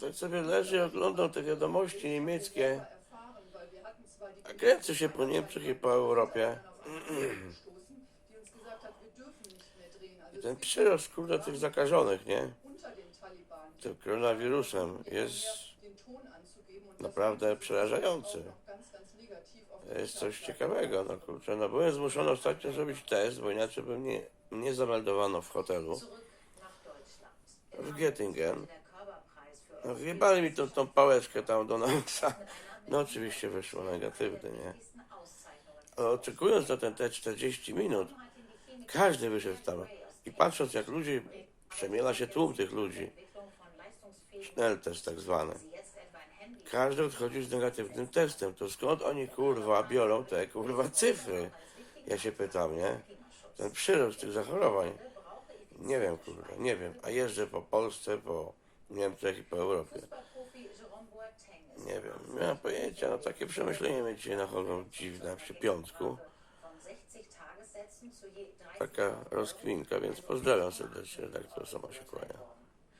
Tak sobie leży oglądam te wiadomości niemieckie, a kręcę się po Niemczech i po Europie. I ten przyrost, kurde, tych zakażonych, nie? Tym koronawirusem jest naprawdę przerażający. To jest coś ciekawego, no kurczę, no byłem zmuszony ostatnio zrobić test, bo inaczej bym nie, nie zameldowano w hotelu w Göttingen. No wjebali mi tą, tą pałeczkę tam do nosa. No oczywiście wyszło negatywny, nie? Oczekując na ten te 40 minut, każdy wyszedł tam i patrząc jak ludzi, przemiela się tłum tych ludzi, Schnelltest tak zwany. Każdy odchodził z negatywnym testem. To skąd oni kurwa biorą te kurwa cyfry? Ja się pytam, nie? Ten przyrost tych zachorowań. Nie wiem, kurwa, nie wiem. A jeżdżę po Polsce, po Niemczech i po Europie. Nie wiem, nie mam pojęcia. No takie przemyślenie mnie dzisiaj nachodzą dziwne przy piątku. Taka rozkwinka, więc pozdrawiam serdecznie, redaktor sama się kłania.